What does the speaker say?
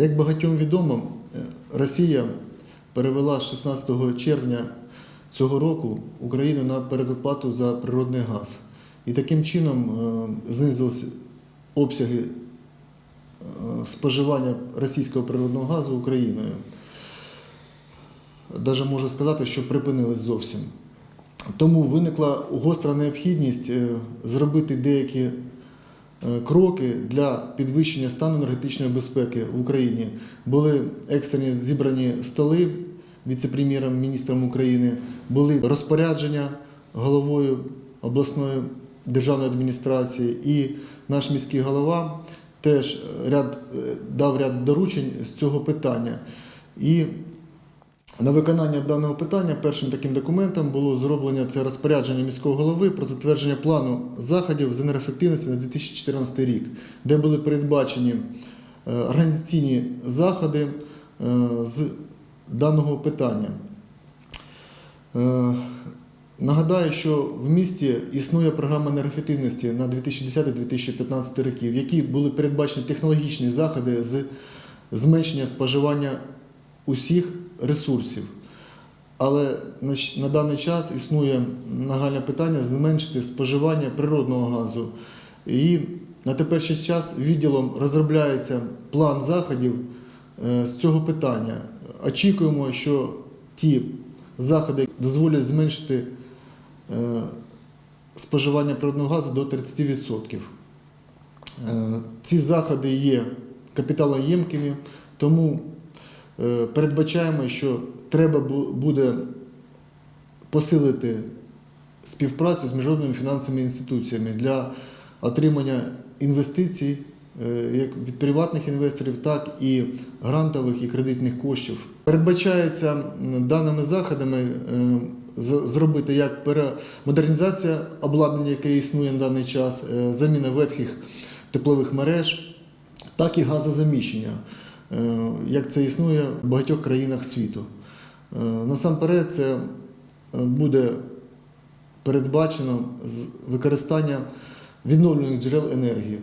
Як багатьом відомо, е, Росія перевела з 16 червня цього року Україну на передоплату за природний газ. І таким чином е, знизилися обсяги е, споживання російського природного газу Україною. Даже можу сказати, що припинились зовсім. Тому виникла гостра необхідність зробити деякі кроки для підвищення стану енергетичної безпеки в Україні. Були екстрені зібрані столи віце-прем'єром, міністром України, були розпорядження головою обласної державної адміністрації і наш міський голова теж ряд, е, дав ряд доручень з цього питання. І на виконання даного питання першим таким документом було зроблено це розпорядження міського голови про затвердження плану заходів з енергоефективності на 2014 рік, де були передбачені е, організаційні заходи е, з даного питання. Е, Нагадаю, що в місті існує програма енергоефективності на 2010-2015 роки, в якій були передбачені технологічні заходи з зменшення споживання усіх ресурсів. Але на, даний час існує нагальне питання зменшити споживання природного газу. І на теперішній час відділом розробляється план заходів е, з цього питання. Очікуємо, що ті заходи дозволять зменшити е, споживання природного газу до 30%. Е, Ці заходи є капіталоємкими, тому передбачаємо, що треба буде посилити співпрацю з міжнародними фінансовими інституціями для отримання інвестицій е, як від приватних інвесторів, так і грантових і кредитних коштів. Передбачається даними заходами е, зробити як модернізація обладнання, яке існує на даний час, е, заміна ветхих теплових мереж, так і газозаміщення, е, як це існує в багатьох країнах світу. Е, Насамперед, це е, буде передбачено з використання відновлюваних джерел енергії.